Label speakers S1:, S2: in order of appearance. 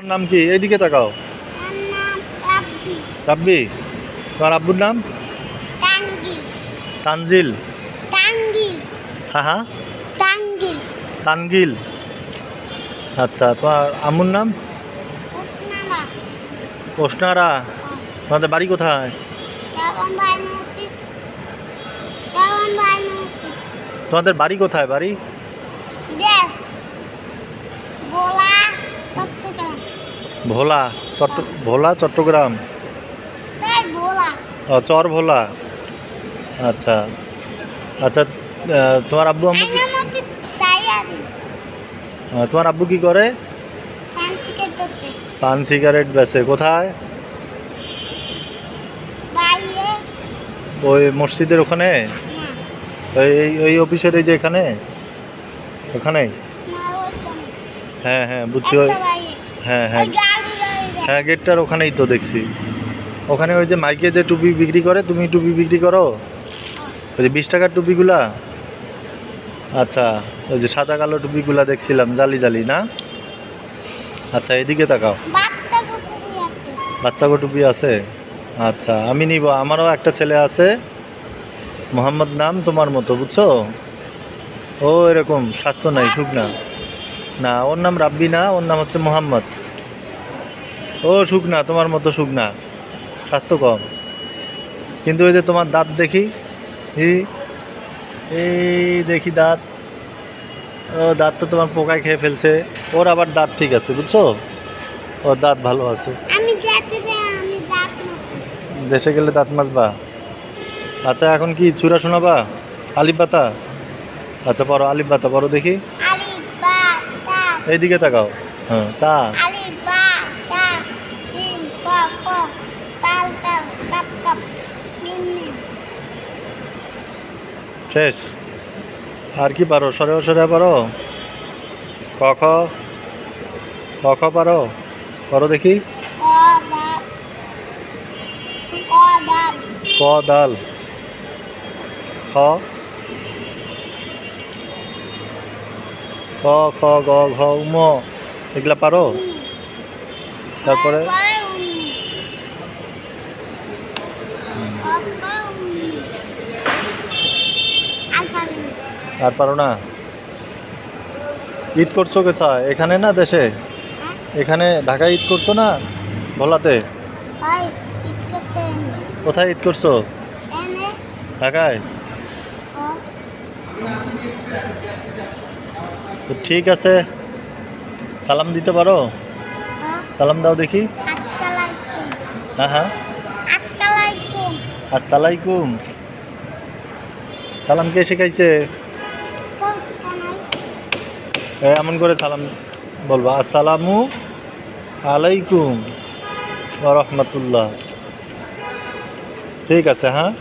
S1: নাম কি? এইদিকে তাকাও।
S2: রাব্বি।
S1: তোমার আব্বুর নাম? তানজিল। হ্যাঁ
S2: তানগিল।
S1: আচ্ছা তোমার আম্মুর নাম? ওসনারা। তোমাদের বাড়ি কোথায়? তোমাদের বাড়ি কোথায় বাড়ি? ভোলা চট্ট ভোলা চট্টগ্রাম? ও চর ভোলা। আচ্ছা আচ্ছা তোমার আব্বু আম্মু তোমার আব্বু কি করে? পান সিগারেট বেচে। কোথায়? ওই মসজিদের ওখানে? ওই এই- ওই অফিসের এই যে এখানে? ওখানে? হ্যাঁ হ্যাঁ বুঝছি ওই হ্যাঁ হ্যাঁ। হ্যাঁ গেটটার ওখানেই তো দেখছি। ওখানে ওই যে মাইকে যে টুপি বিক্রি করে তুমি টুপি বিক্রি করো? ওই যে বিশ টাকার টুপিগুলা? আচ্ছা ওই যে সাদা কালো টুপিগুলা দেখছিলাম জালি জালি না? আচ্ছা এদিকে তাকাও।
S2: বাচ্চা
S1: টুপি আছে? আচ্ছা আমি নিব আমারও একটা ছেলে আছে। মোহাম্মদ নাম তোমার মতো বুঝছ? ও এরকম স্বাস্থ্য নাই সুখ না। না ওর নাম রাব্বি না ওর নাম হচ্ছে মোহাম্মদ। ও সুখ না তোমার মতো সুখ না স্বাস্থ্য কম। কিন্তু ওই যে তোমার দাঁত দেখি এই এই দেখি দাঁত। ও দাঁত তো তোমার পোকায় খেয়ে ফেলছে। ওর আবার দাঁত ঠিক আছে বুঝছ? ওর দাঁত ভালো আছে। দেশে গেলে দাঁত মাজবা? আচ্ছা এখন কি চূড়া শোনাবা? আলিফ বাতা আচ্ছা পড়ো আলিফ বাতা পড়ো দেখি। এইদিকে তাকাও। হ্যাঁ তা
S2: তিন ক ক তাল তাল কাপ কাপ নিম নিম
S1: শেষ আর কি পারো সরে সরে পারো ক খ ক খ পারো করো দেখি
S2: ক দাল
S1: খ ক খ গ ঘ উম এগুলা পারো তারপরে আর পারো না? ঈদ করছ কেসা এখানে না দেশে?
S2: হ্যাঁ।
S1: এখানে ঢাকায় ঈদ করছ না? ভোলাতে? কোথায় ঈদ করছ? ঢাকায়? তো ঠিক আছে। সালাম দিতে পারো? সালাম দাও দেখি। হ্যাঁ হ্যাঁ। আসসালাইকুম। সালাম কে শেখাইছে? এমন করে সালাম বলব আসসালামু আলাইকুম রহমতুল্লাহ। ঠিক আছে হ্যাঁ?